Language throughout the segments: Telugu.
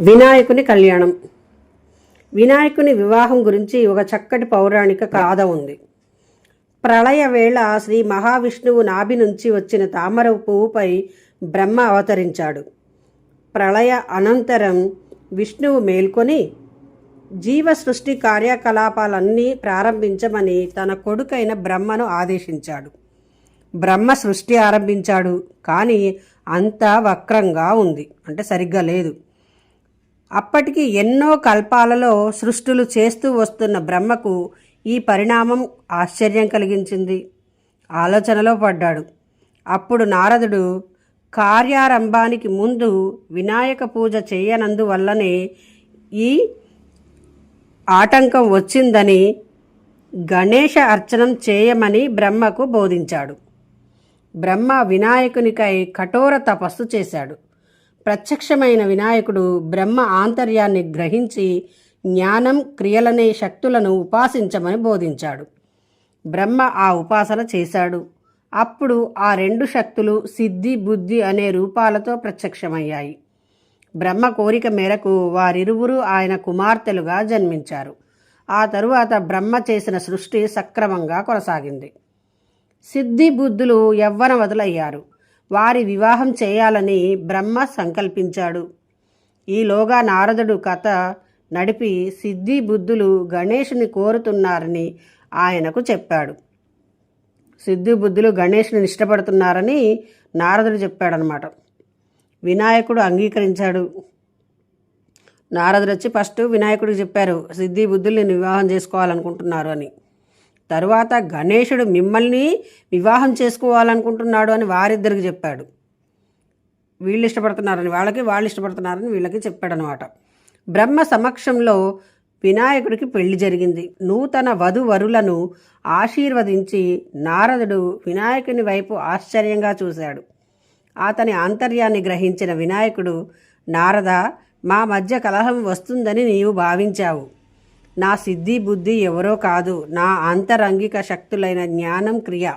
వినాయకుని కళ్యాణం. వినాయకుని వివాహం గురించి ఒక చక్కటి పౌరాణిక గాథ ఉంది. ప్రళయ వేళ శ్రీ మహావిష్ణువు నాభి నుంచి వచ్చిన తామర పువ్వుపై బ్రహ్మ అవతరించాడు. ప్రళయ అనంతరం విష్ణువు మేల్కొని జీవ సృష్టి కార్యకలాపాలన్నీ ప్రారంభించమని తన కొడుకైన బ్రహ్మను ఆదేశించాడు. బ్రహ్మ సృష్టి ఆరంభించాడు. కానీ అంతా వక్రంగా ఉంది. అంటే సరిగ్గా లేదు. అప్పటికి ఎన్నో కల్పాలలో సృష్టులు చేస్తూ వస్తున్న బ్రహ్మకు ఈ పరిణామం ఆశ్చర్యం కలిగించింది. ఆలోచనలో పడ్డాడు. అప్పుడు నారదుడు కార్యారంభానికి ముందు వినాయక పూజ చేయనందువల్లనే ఈ ఆటంకం వచ్చిందని గణేష అర్చనం చేయమని బ్రహ్మకు బోధించాడు. బ్రహ్మ వినాయకునికై కఠోర తపస్సు చేశాడు. ప్రత్యక్షమైన వినాయకుడు బ్రహ్మ ఆంతర్యాన్ని గ్రహించి జ్ఞానం క్రియలనే శక్తులను ఉపాసించమని బోధించాడు. బ్రహ్మ ఆ ఉపాసన చేశాడు. అప్పుడు ఆ రెండు శక్తులు సిద్ధి బుద్ధి అనే రూపాలతో ప్రత్యక్షమయ్యాయి. బ్రహ్మ కోరిక మేరకు వారిరువురు ఆయన కుమార్తెలుగా జన్మించారు. ఆ తరువాత బ్రహ్మ చేసిన సృష్టి సక్రమంగా కొనసాగింది. సిద్ధి బుద్ధులు యవ్వనవదులయ్యారు వారి వివాహం చేయాలని బ్రహ్మ సంకల్పించాడు. ఈలోగా నారదుడు కథ నడిపి సిద్ధి బుద్ధులు గణేషుని కోరుతున్నారని ఆయనకు చెప్పాడు. సిద్ధి బుద్ధులు గణేషుని ఇష్టపడుతున్నారని నారదుడు చెప్పాడనమాట వినాయకుడు అంగీకరించాడు. నారదుడు వచ్చి ఫస్ట్ వినాయకుడికి చెప్పారు సిద్ధి బుద్ధులు నేను వివాహం చేసుకోవాలనుకుంటున్నారు అని. తరువాత గణేశుడు మిమ్మల్ని వివాహం చేసుకోవాలనుకుంటున్నాడు అని వారిద్దరికి చెప్పాడు. వీళ్ళు ఇష్టపడుతున్నారని వాళ్ళకి వాళ్ళు ఇష్టపడుతున్నారని వీళ్ళకి చెప్పాడనమాట. బ్రహ్మ సమక్షంలో వినాయకుడికి పెళ్ళి జరిగింది. నూతన వధువరులను ఆశీర్వదించి నారదుడు వినాయకుని వైపు ఆశ్చర్యంగా చూశాడు. అతని ఆంతర్యాన్ని గ్రహించిన వినాయకుడు నారద మా మధ్య కలహం వస్తుందని నీవు భావించావు. నా సిద్ధి బుద్ధి ఎవరో కాదు. నా అంతరంగిక శక్తులైన జ్ఞానం క్రియ.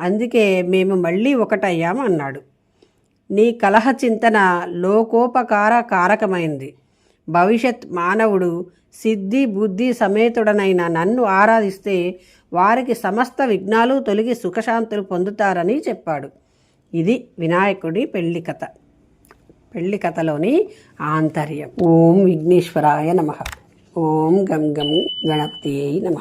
అందుకే మేము మళ్ళీ ఒకటయ్యాం అన్నాడు. నీ కలహ చింతన లోకోపకార కారకమైంది. భవిష్యత్ మానవుడు సిద్ధి బుద్ధి సమేతుడనైన నన్ను ఆరాధిస్తే వారికి సమస్త విఘ్నాలు తొలగి సుఖశాంతులు పొందుతారని చెప్పాడు. ఇది వినాయకుడి పెళ్ళి కథ. పెళ్ళి కథలోని ఆంతర్యం. ఓం విఘ్నేశ్వరాయ నమః. ఓం గం గం గణపతి నమ.